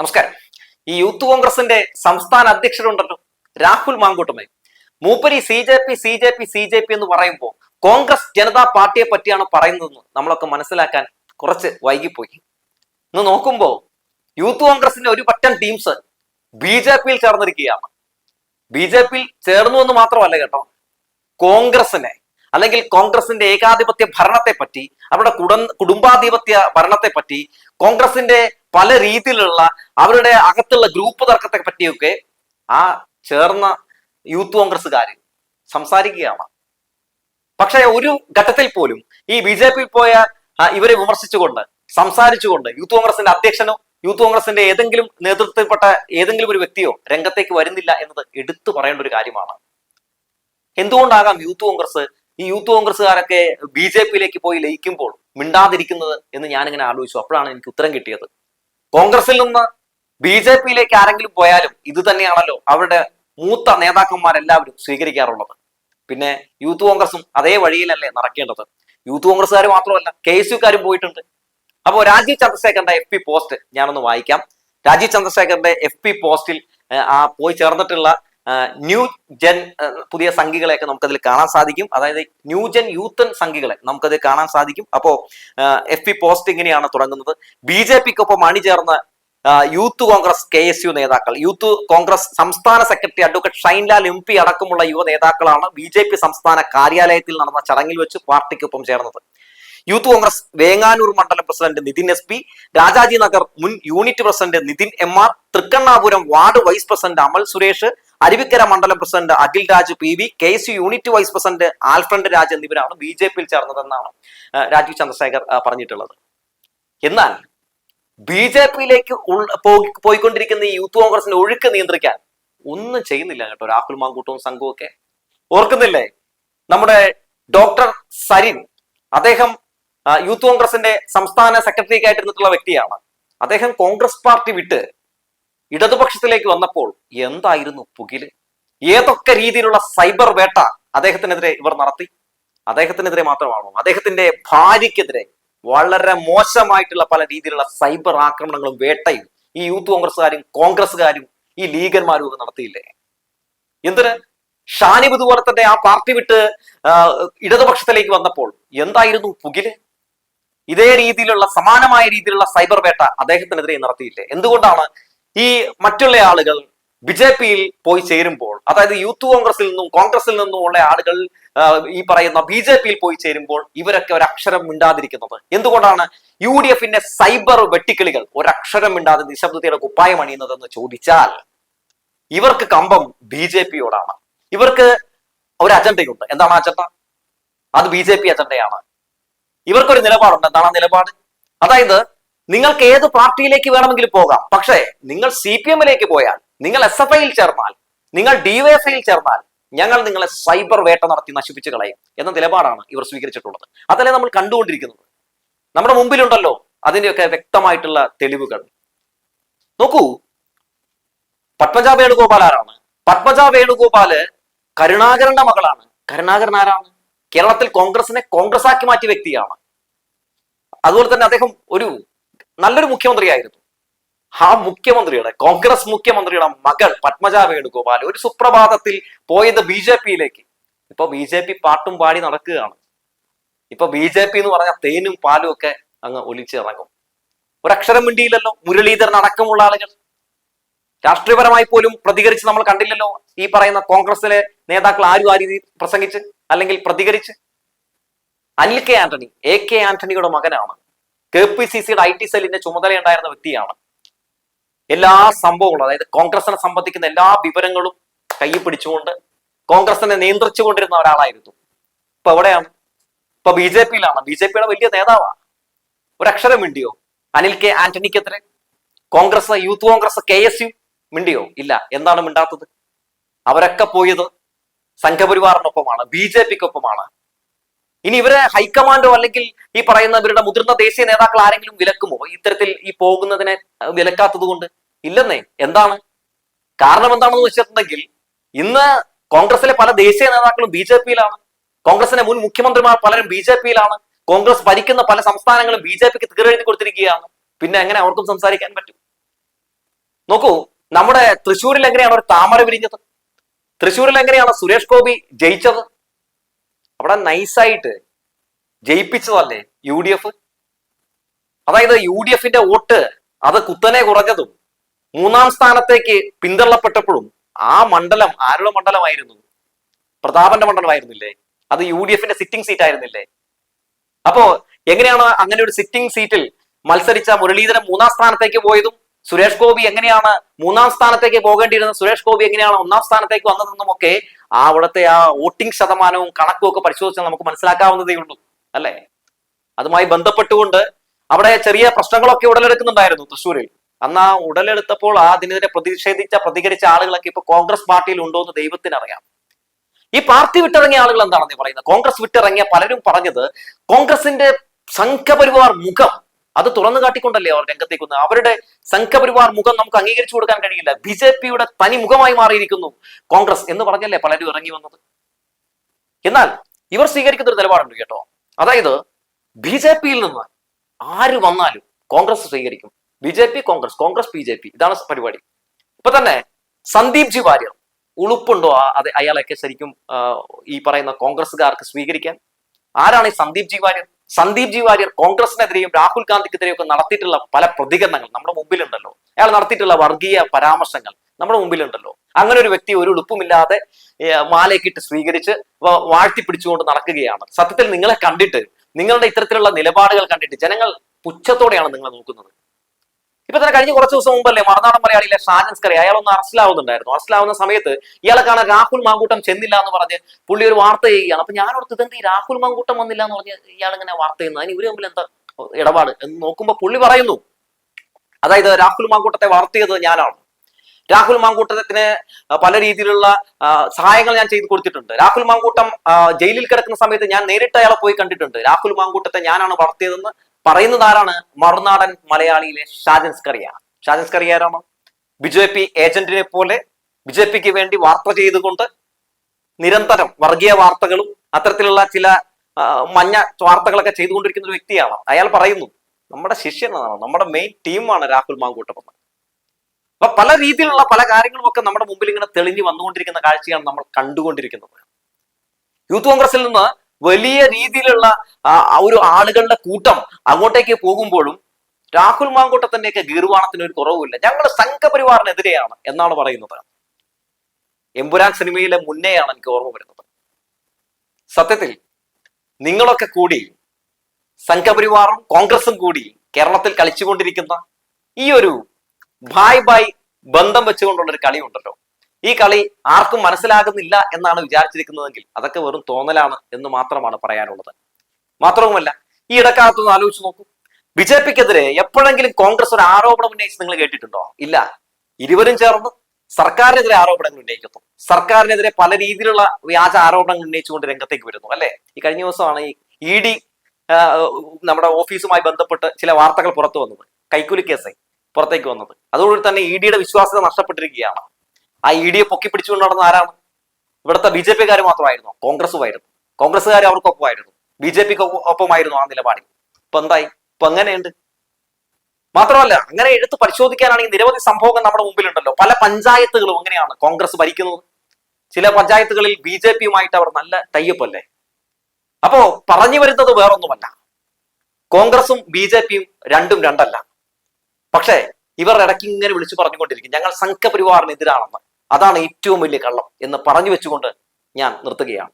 നമസ്കാരം. ഈ യൂത്ത് കോൺഗ്രസിന്റെ സംസ്ഥാന അധ്യക്ഷരുണ്ടല്ലോ രാഹുൽ മാങ്കൂട്ടമേ മൂപ്പരി C J P C J P C J P എന്ന് പറയുമ്പോൾ കോൺഗ്രസ് ജനതാ പാർട്ടിയെ പറ്റിയാണ് പറയുന്നതെന്ന് നമ്മളൊക്കെ മനസ്സിലാക്കാൻ കുറച്ച് വൈകിപ്പോയി. ഇന്ന് നോക്കുമ്പോൾ യൂത്ത് കോൺഗ്രസിന്റെ ഒരു പറ്റം ടീംസ് ബി ജെ പിയിൽ ചേർന്നിരിക്കുകയാണ്. ബി ജെ പിയിൽ ചേർന്നു എന്ന് മാത്രമല്ല കേട്ടോ കോൺഗ്രസിനെ അല്ലെങ്കിൽ കോൺഗ്രസിന്റെ ഏകാധിപത്യ ഭരണത്തെ പറ്റി അവരുടെ കുട കുടുംബാധിപത്യ ഭരണത്തെ പറ്റി കോൺഗ്രസിന്റെ പല രീതിയിലുള്ള അവരുടെ അകത്തുള്ള ഗ്രൂപ്പ് തർക്കത്തെ പറ്റിയൊക്കെ ആ ചേർന്ന യൂത്ത് കോൺഗ്രസ്സുകാർ സംസാരിക്കുകയാണ്. പക്ഷേ ഒരു ഘട്ടത്തിൽ പോലും ഈ ബി ജെ പിയിൽ പോയ ഇവരെ വിമർശിച്ചുകൊണ്ട് സംസാരിച്ചുകൊണ്ട് യൂത്ത് കോൺഗ്രസിന്റെ അധ്യക്ഷനോ യൂത്ത് കോൺഗ്രസിന്റെ ഏതെങ്കിലും നേതൃത്വത്തിൽപ്പെട്ട ഏതെങ്കിലും ഒരു വ്യക്തിയോ രംഗത്തേക്ക് വരുന്നില്ല എന്നത് എടുത്തു പറയേണ്ട ഒരു കാര്യമാണ്. എന്തുകൊണ്ടാകാം യൂത്ത് കോൺഗ്രസ് ഈ യൂത്ത് കോൺഗ്രസ്സുകാരൊക്കെ ബി ജെ പിയിലേക്ക് പോയി ലയിക്കുമ്പോൾ മിണ്ടാതിരിക്കുന്നത് എന്ന് ഞാനിങ്ങനെ ആലോചിച്ചു. അപ്പോഴാണ് എനിക്ക് ഉത്തരം കിട്ടിയത്. കോൺഗ്രസിൽ നിന്ന് ബി ജെ പിയിലേക്ക് ആരെങ്കിലും പോയാലും ഇത് തന്നെയാണല്ലോ അവരുടെ മൂത്ത നേതാക്കന്മാരെല്ലാവരും സ്വീകരിക്കാറുള്ളത്. പിന്നെ യൂത്ത് കോൺഗ്രസും അതേ വഴിയിലല്ലേ നടക്കേണ്ടത്. യൂത്ത് കോൺഗ്രസ്സുകാർ മാത്രമല്ല കെ എസ് യുക്കാരും പോയിട്ടുണ്ട്. അപ്പോൾ രാജീവ് ചന്ദ്രശേഖരന്റെ എഫ് പി പോസ്റ്റ് ഞാനൊന്ന് വായിക്കാം. രാജീവ് ചന്ദ്രശേഖരന്റെ എഫ് പി പോസ്റ്റിൽ ആ പോയി ചേർന്നിട്ടുള്ള ന്യൂ ജൻ പുതിയ സംഘികളെയൊക്കെ നമുക്കതിൽ കാണാൻ സാധിക്കും. അതായത് ന്യൂ ജൻ യൂത്തൻ സംഘികളെ നമുക്കതിൽ കാണാൻ സാധിക്കും. അപ്പോ എഫ് പി പോസ്റ്റ് ഇങ്ങനെയാണ് തുടങ്ങുന്നത്. ബി ജെ പിക്കൊപ്പം അണിചേർന്ന youth Congress K S U നേതാക്കൾ. യൂത്ത് കോൺഗ്രസ് സംസ്ഥാന secretary advocate Shainlal M P അടക്കമുള്ള യുവ നേതാക്കളാണ് ബി ജെ പി സംസ്ഥാന കാര്യാലയത്തിൽ നടന്ന ചടങ്ങിൽ വെച്ച് പാർട്ടിക്കൊപ്പം ചേർന്നത്. യൂത്ത് കോൺഗ്രസ് വേങ്ങാനൂർ മണ്ഡലം president Nithin S P Rajaji Nagar മുൻ unit president Nithin M R Thrikkannapuram ward vice president Amal Suresh Aruvikkara മണ്ഡലം president Akhil Raj P V K S unit vice president Alfred Raj എന്നിവരാണ് B J പിയിൽ ചേർന്നതെന്നാണ് രാജീവ് ചന്ദ്രശേഖർ പറഞ്ഞിട്ടുള്ളത്. എന്നാൽ B J പിയിലേക്ക് പോയിക്കൊണ്ടിരിക്കുന്ന ഈ youth കോൺഗ്രസിന്റെ ഒഴുക്ക് നിയന്ത്രിക്കാൻ ഒന്നും ചെയ്യുന്നില്ല കേട്ടോ രാഹുൽ മാങ്കൂട്ടവും സംഘവും ഒക്കെ. ഓർക്കുന്നില്ലേ? നമ്മുടെ ഡോക്ടർ സരിൻ അദ്ദേഹം യൂത്ത് കോൺഗ്രസിന്റെ സംസ്ഥാന സെക്രട്ടറി ആയിട്ടിരുന്നിട്ടുള്ള വ്യക്തിയാണ്. അദ്ദേഹം കോൺഗ്രസ് പാർട്ടി വിട്ട് ഇടതുപക്ഷത്തിലേക്ക് വന്നപ്പോൾ എന്തായിരുന്നു പുകിൽ? ഏതൊക്കെ രീതിയിലുള്ള സൈബർ വേട്ട അദ്ദേഹത്തിനെതിരെ ഇവർ നടത്തി? അദ്ദേഹത്തിനെതിരെ മാത്രമാണോ? അദ്ദേഹത്തിന്റെ ഭാര്യയ്ക്കെതിരെ വളരെ മോശമായിട്ടുള്ള പല രീതിയിലുള്ള സൈബർ ആക്രമണങ്ങളും വേട്ടയും ഈ യൂത്ത് കോൺഗ്രസ്സുകാരും കോൺഗ്രസ്സുകാരും ഈ ലീഗന്മാരും ഒക്കെ നടത്തിയില്ലേ? എന്തിന്? ഷാനിബ് ഇതുപോലെ തന്നെ ആ പാർട്ടി വിട്ട് ഇടതുപക്ഷത്തിലേക്ക് വന്നപ്പോൾ എന്തായിരുന്നു പുകിൽ? ഇതേ രീതിയിലുള്ള സമാനമായ രീതിയിലുള്ള സൈബർ വേട്ട അദ്ദേഹത്തിനെതിരെ നടത്തിയില്ലേ? എന്തുകൊണ്ടാണ് ഈ മറ്റുള്ള ആളുകൾ ബി ജെ പിയിൽ പോയി ചേരുമ്പോൾ അതായത് യൂത്ത് കോൺഗ്രസിൽ നിന്നും കോൺഗ്രസിൽ നിന്നും ഉള്ള ആളുകൾ ഈ പറയുന്ന ബി ജെ പിയിൽ പോയി ചേരുമ്പോൾ ഇവരൊക്കെ ഒരക്ഷരം മിണ്ടാതിരിക്കുന്നത്. എന്തുകൊണ്ടാണ് യു ഡി എഫിന്റെ സൈബർ വെട്ടിക്കിളികൾ ഒരക്ഷരം മിണ്ടാതെ നിശബ്ദതയുടെ കുപ്പായം അണിയുന്നതെന്ന് ചോദിച്ചാൽ ഇവർക്ക് കമ്പം ബി ജെ പിയോടാണ്. ഇവർക്ക് ഒരു അജണ്ടയുണ്ട്. എന്താണ് അജണ്ട? അത് ബി ജെ പി അജണ്ടയാണ്. ഇവർക്കൊരു നിലപാടുണ്ട്. എന്താണ് ആ നിലപാട്? അതായത് നിങ്ങൾക്ക് ഏത് പാർട്ടിയിലേക്ക് വേണമെങ്കിലും പോകാം. പക്ഷേ നിങ്ങൾ സി പി എമ്മിലേക്ക് പോയാൽ നിങ്ങൾ എസ് എഫ് ഐയിൽ ചേർന്നാൽ നിങ്ങൾ ഡിവൈഎഫ്ഐയിൽ ചേർന്നാൽ ഞങ്ങൾ നിങ്ങളെ സൈബർ വേട്ട നടത്തി നശിപ്പിച്ചു കളയും എന്ന നിലപാടാണ് ഇവർ സ്വീകരിച്ചിട്ടുള്ളത്. അതല്ലേ നമ്മൾ കണ്ടുകൊണ്ടിരിക്കുന്നത്? നമ്മുടെ മുമ്പിലുണ്ടല്ലോ അതിന്റെയൊക്കെ വ്യക്തമായിട്ടുള്ള തെളിവുകൾ. നോക്കൂ. പത്മജ വേണുഗോപാൽ ആരാണ്? പത്മജ വേണുഗോപാൽ കരുണാകരന്റെ മകളാണ്. കരുണാകരൻ ആരാണ്? കേരളത്തിൽ കോൺഗ്രസിനെ കോൺഗ്രസ് ആക്കി മാറ്റിയ വ്യക്തിയാണ്. അതുപോലെ തന്നെ അദ്ദേഹം ഒരു നല്ലൊരു മുഖ്യമന്ത്രിയായിരുന്നു. ആ മുഖ്യമന്ത്രിയുടെ കോൺഗ്രസ് മുഖ്യമന്ത്രിയുടെ മകൾ പത്മജ വേണുഗോപാൽ ഒരു സുപ്രഭാതത്തിൽ പോയത് ബി ജെ പിയിലേക്ക്. ഇപ്പൊ ബി ജെ പി പാട്ടും പാടി നടക്കുകയാണ്. ഇപ്പൊ ബി ജെ പി എന്ന് പറഞ്ഞ തേനും പാലും ഒക്കെ അങ്ങ് ഒലിച്ചിറങ്ങും ഒരക്ഷരം മിണ്ടിയില്ലല്ലോ മുരളീധരൻ അടക്കമുള്ള ആളുകൾ. രാഷ്ട്രീയപരമായി പോലും പ്രതികരിച്ച് നമ്മൾ കണ്ടില്ലല്ലോ ഈ പറയുന്ന കോൺഗ്രസിലെ നേതാക്കൾ ആരും ആ രീതി പ്രസംഗിച്ച് അല്ലെങ്കിൽ പ്രതികരിച്ച്? Anil K Antony A K ആന്റണിയുടെ മകനാണ്. കെ പി സി സിയുടെ ഐ ടി സെല്ലിന്റെ ചുമതലയുണ്ടായിരുന്ന വ്യക്തിയാണ്. എല്ലാ സംഭവങ്ങളും അതായത് കോൺഗ്രസിനെ സംബന്ധിക്കുന്ന എല്ലാ വിവരങ്ങളും കയ്യിൽ പിടിച്ചുകൊണ്ട് കോൺഗ്രസിനെ നിയന്ത്രിച്ചുകൊണ്ടിരുന്ന ഒരാളായിരുന്നു. ഇപ്പൊ എവിടെയാണ്? ഇപ്പൊ ബി ജെ പിയിലാണ്. ബി ജെ പിയുടെ വലിയ നേതാവാണ്. ഒരക്ഷരം മിണ്ടിയോ? Anil K ആന്റണിക്കെതിരെ Congress youth Congress K S U മിണ്ടിയോ? ഇല്ല. എന്താണ് മിണ്ടാത്തത്? അവരൊക്കെ പോയത് സംഘപരിവാറിനൊപ്പമാണ് ബി ജെ പിക്കൊപ്പമാണ്. ഇനി ഇവരെ ഹൈക്കമാൻഡോ അല്ലെങ്കിൽ ഈ പറയുന്ന ഇവരുടെ മുതിർന്ന ദേശീയ നേതാക്കൾ ആരെങ്കിലും വിലക്കുമോ? ഇത്തരത്തിൽ ഈ പോകുന്നതിനെ വിലക്കാത്തത് കൊണ്ട് ഇല്ലെന്നേ. എന്താണ്? കാരണം എന്താണെന്ന് വെച്ചിട്ടുണ്ടെങ്കിൽ ഇന്ന് കോൺഗ്രസിലെ പല ദേശീയ നേതാക്കളും ബി ജെ പിയിലാണ്. കോൺഗ്രസിന്റെ മുൻ മുഖ്യമന്ത്രിമാർ പലരും ബി ജെ പിയിലാണ്. കോൺഗ്രസ് ഭരിക്കുന്ന പല സംസ്ഥാനങ്ങളും ബി ജെ പിക്ക് തീരെഴുതി കൊടുത്തിരിക്കുകയാണ്. പിന്നെ എങ്ങനെ അവർക്കും സംസാരിക്കാൻ പറ്റും? നോക്കൂ നമ്മുടെ തൃശ്ശൂരിൽ എങ്ങനെയാണ് ഒരു താമര വിരിഞ്ഞത്? തൃശ്ശൂരിൽ എങ്ങനെയാണ് സുരേഷ് ഗോപി ജയിച്ചത്? അവിടെ നൈസായിട്ട് ജയിപ്പിച്ചതല്ലേ യു ഡി എഫ്? അതായത് യു ഡി എഫിന്റെ വോട്ട് അത് കുത്തനെ കുറഞ്ഞതും മൂന്നാം സ്ഥാനത്തേക്ക് പിന്തള്ളപ്പെട്ടപ്പോഴും ആ മണ്ഡലം ആരുടെ മണ്ഡലമായിരുന്നു? പ്രതാപന്റെ മണ്ഡലമായിരുന്നില്ലേ? അത് യു ഡി എഫിന്റെ സിറ്റിംഗ് സീറ്റ് ആയിരുന്നില്ലേ? അപ്പോ എങ്ങനെയാണ് അങ്ങനെ ഒരു സിറ്റിംഗ് സീറ്റിൽ മത്സരിച്ച മുരളീധരൻ മൂന്നാം സ്ഥാനത്തേക്ക് പോയതും സുരേഷ് ഗോപി എങ്ങനെയാണ് മൂന്നാം സ്ഥാനത്തേക്ക് പോകേണ്ടിയിരുന്നത്? സുരേഷ് ഗോപി എങ്ങനെയാണ് ഒന്നാം സ്ഥാനത്തേക്ക് വന്നതെന്നും ഒക്കെ ആ അവിടുത്തെ ആ വോട്ടിംഗ് ശതമാനവും കണക്കും ഒക്കെ പരിശോധിച്ചാൽ നമുക്ക് മനസ്സിലാക്കാവുന്നതേ ഉള്ളൂ അല്ലേ? അതുമായി ബന്ധപ്പെട്ടുകൊണ്ട് അവിടെ ചെറിയ പ്രശ്നങ്ങളൊക്കെ ഉടലെടുക്കുന്നുണ്ടായിരുന്നു തൃശ്ശൂരിൽ. അന്ന് ആ ഉടലെടുത്തപ്പോൾ ആ അതിനെതിരെ പ്രതിഷേധിച്ച പ്രതികരിച്ച ആളുകളൊക്കെ ഇപ്പൊ കോൺഗ്രസ് പാർട്ടിയിൽ ഉണ്ടോ എന്ന് ദൈവത്തിന് അറിയാം ഈ പാർട്ടി വിട്ടിറങ്ങിയ ആളുകൾ എന്താണെന്ന് പറയുന്നത്? കോൺഗ്രസ് വിട്ടിറങ്ങിയ പലരും പറഞ്ഞത് കോൺഗ്രസിന്റെ സംഘപരിവാർ മുഖം അത് തുറന്നു കാട്ടിക്കൊണ്ടല്ലേ അവർ രംഗത്തേക്ക് അവരുടെ സംഘപരിവാർ മുഖം നമുക്ക് അംഗീകരിച്ചു കൊടുക്കാൻ കഴിയില്ല. ബി ജെ പിയുടെ തനി മുഖമായി മാറിയിരിക്കുന്നു കോൺഗ്രസ് എന്ന് പറഞ്ഞല്ലേ പലരും ഇറങ്ങി വന്നത്? എന്നാൽ ഇവർ സ്വീകരിക്കുന്ന ഒരു നിലപാടുണ്ട് കേട്ടോ. അതായത് ബി ജെ പിയിൽ നിന്ന് ആര് വന്നാലും കോൺഗ്രസ് സ്വീകരിക്കും. B J P Congress Congress B J P. ഇതാണ് പരിപാടി. ഇപ്പൊ തന്നെ സന്ദീപ് ജി വാര്യർ ഉളുപ്പുണ്ടോ? അത് അയാളൊക്കെ ശരിക്കും ഈ പറയുന്ന കോൺഗ്രസ്സുകാർക്ക് സ്വീകരിക്കാൻ? ആരാണ് ഈ സന്ദീപ് ജി വാര്യർ? സന്ദീപ് ജി വാര്യർ കോൺഗ്രസിനെതിരെയും രാഹുൽ ഗാന്ധിക്കെതിരെയും ഒക്കെ നടത്തിയിട്ടുള്ള പല പ്രതികരണങ്ങൾ നമ്മുടെ മുമ്പിലുണ്ടല്ലോ. അയാൾ നടത്തിയിട്ടുള്ള വർഗീയ പരാമർശങ്ങൾ നമ്മുടെ മുമ്പിലുണ്ടല്ലോ. അങ്ങനെ ഒരു വ്യക്തി ഒരു ഉളുപ്പുമില്ലാതെ മാലയ്ക്കിട്ട് സ്വീകരിച്ച് വാഴ്ത്തി പിടിച്ചുകൊണ്ട് നടക്കുകയാണ്. സത്യത്തിൽ നിങ്ങളെ കണ്ടിട്ട് നിങ്ങളുടെ ഇത്തരത്തിലുള്ള നിലപാടുകൾ കണ്ടിട്ട് ജനങ്ങൾ പുച്ഛത്തോടെയാണ് നിങ്ങളെ നോക്കുന്നത്. ഇപ്പൊ തന്നെ കഴിഞ്ഞ കുറച്ച് ദിവസം മുമ്പല്ലേ മറുനാടൻ മലയാളിയിലെ ഷാജൻ അയാൾ ഒന്ന് അറസ്റ്റിലാവുന്നുണ്ടായിരുന്നു. അറസ്റ്റിലാവുന്ന സമയത്ത് ഇയാളെ കാണാൻ രാഹുൽ മാങ്കൂട്ടം ചെന്നില്ല എന്ന് പറഞ്ഞ് പുള്ളി ഒരു വാർത്ത ചെയ്യുകയാണ്. അപ്പൊ ഞാൻ ഓർത്ത് ഇതെന്ത് രാഹുൽ മാങ്കൂട്ടം വന്നില്ല എന്ന് പറഞ്ഞ് ഇയാൾ ഇങ്ങനെ വാർത്ത ചെയ്യുന്നത്? അതിന് ഇവർ തമ്മിൽ എന്താ ഇടപാട് എന്ന് നോക്കുമ്പോ പുള്ളി പറയുന്നു. അതായത് രാഹുൽ മാങ്കൂട്ടത്തെ വാർത്ത ചെയ്തത് ഞാനാണ്. രാഹുൽ മാങ്കൂട്ടത്തിന് പല രീതിയിലുള്ള സഹായങ്ങൾ ഞാൻ ചെയ്തു കൊടുത്തിട്ടുണ്ട്. രാഹുൽ മാങ്കൂട്ടം ജയിലിൽ കിടക്കുന്ന സമയത്ത് ഞാൻ നേരിട്ട് അയാളെ പോയി കണ്ടിട്ടുണ്ട്. രാഹുൽ മാങ്കൂട്ടത്തെ ഞാനാണ് വളർത്തിയതെന്ന് പറയുന്നത് ആരാണ്? മറുനാടൻ മലയാളിയിലെ ഷാജൻ സ്കറിയ. ഷാജൻ സ്കറിയ ആരാണ്? ബി ജെ പി ഏജന്റിനെ പോലെ ബി ജെ പിക്ക് വേണ്ടി വാർത്ത ചെയ്തുകൊണ്ട് നിരന്തരം വർഗീയ വാർത്തകളും അത്തരത്തിലുള്ള ചില മഞ്ഞ വാർത്തകളൊക്കെ ചെയ്തുകൊണ്ടിരിക്കുന്ന ഒരു വ്യക്തിയാണ് അയാൾ പറയുന്നു നമ്മുടെ ശിഷ്യനാണ് നമ്മുടെ മെയിൻ ടീമാണ് രാഹുൽ മാങ്കൂട്ടം എന്ന്. അപ്പൊ പല രീതിയിലുള്ള പല കാര്യങ്ങളും ഒക്കെ നമ്മുടെ മുമ്പിൽ ഇങ്ങനെ തെളിഞ്ഞു വന്നുകൊണ്ടിരിക്കുന്ന കാഴ്ചയാണ് നമ്മൾ കണ്ടുകൊണ്ടിരിക്കുന്നത്. യൂത്ത് കോൺഗ്രസിൽ നിന്ന് വലിയ രീതിയിലുള്ള ഒരു ആളുകളുടെ കൂട്ടം അങ്ങോട്ടേക്ക് പോകുമ്പോഴും രാഹുൽ മാങ്കൂട്ടത്തിന്റെയൊക്കെ ഗീർവാണത്തിന് ഒരു കുറവുമില്ല. ഞങ്ങൾ സംഘപരിവാറിനെതിരെയാണ് എന്നാണ് പറയുന്നത്. എമ്പുരാൻ സിനിമയിലെ മുന്നേയാണ് എനിക്ക് ഓർമ്മ വരുന്നത്. സത്യത്തിൽ നിങ്ങളൊക്കെ കൂടി സംഘപരിവാറും കോൺഗ്രസും കൂടി കേരളത്തിൽ കളിച്ചുകൊണ്ടിരിക്കുന്ന ഈ ഒരു ബായ് ബായ് ബന്ധം വെച്ചുകൊണ്ടുള്ള ഒരു കളി ഉണ്ടല്ലോ ഈ കളി ആർക്കും മനസ്സിലാകുന്നില്ല എന്നാണ് വിചാരിച്ചിരിക്കുന്നതെങ്കിൽ അതൊക്കെ വെറും തോന്നലാണ് എന്ന് മാത്രമാണ് പറയാനുള്ളത്. മാത്രവുമല്ല ഈ ഇടക്കാലത്തൊന്ന് ആലോചിച്ച് നോക്കൂ. ബി ജെ പിക്കെതിരെ എപ്പോഴെങ്കിലും കോൺഗ്രസ് ഒരു ആരോപണം ഉന്നയിച്ച് നിങ്ങൾ കേട്ടിട്ടുണ്ടോ? ഇല്ല. ഇരുവരും ചേർന്ന് സർക്കാരിനെതിരെ ആരോപണങ്ങൾ ഉന്നയിക്കുന്നു. സർക്കാരിനെതിരെ പല രീതിയിലുള്ള വ്യാജ ആരോപണങ്ങൾ ഉന്നയിച്ചുകൊണ്ട് രംഗത്തേക്ക് വരുന്നു അല്ലെ? ഈ കഴിഞ്ഞ ദിവസമാണ് ഈ ഇ ഡി നമ്മുടെ ഓഫീസുമായി ബന്ധപ്പെട്ട് ചില വാർത്തകൾ പുറത്തു വന്നത്. കൈക്കൂലി കേസ് പുറത്തേക്ക് വന്നത്. അതോടുകൂടി തന്നെ ഇ ഡിയുടെ വിശ്വാസ്യത നഷ്ടപ്പെട്ടിരിക്കുകയാണ്. ആ ഇ ഡിയെ പൊക്കി പിടിച്ചുകൊണ്ട് നടന്ന ആരാണ്? ഇവിടുത്തെ ബി ജെ പിക്കാർ മാത്രമായിരുന്നു. കോൺഗ്രസുമായിരുന്നു. കോൺഗ്രസ്സുകാർ അവർക്കൊപ്പമായിരുന്നു. ബി ജെ പിക്ക് ഒപ്പമായിരുന്നു ആ നിലപാടിൽ. ഇപ്പൊ എന്തായി? ഇപ്പൊ എങ്ങനെയുണ്ട് മാത്രമല്ല അങ്ങനെ എടുത്ത് പരിശോധിക്കാനാണെങ്കിൽ നിരവധി സംഭവങ്ങൾ നമ്മുടെ മുമ്പിലുണ്ടല്ലോ. പല പഞ്ചായത്തുകളും അങ്ങനെയാണ് കോൺഗ്രസ് ഭരിക്കുന്നത്. ചില പഞ്ചായത്തുകളിൽ ബി ജെ പിയുമായിട്ട് അവർ നല്ല ടൈപ്പ് അല്ലേ? അപ്പോ പറഞ്ഞു വരുന്നത് വേറൊന്നുമല്ല. കോൺഗ്രസും ബി ജെ പിയും രണ്ടും രണ്ടല്ല. പക്ഷേ ഇവർ ഇടയ്ക്ക് ഇങ്ങനെ വിളിച്ചു പറഞ്ഞുകൊണ്ടിരിക്കും. ഞങ്ങൾ സംഘപരിവാറിനെതിരാണെന്ന്. അതാണ് ഏറ്റവും വലിയ കള്ളം എന്ന് പറഞ്ഞു വെച്ചുകൊണ്ട് ഞാൻ നിർത്തുകയാണ്.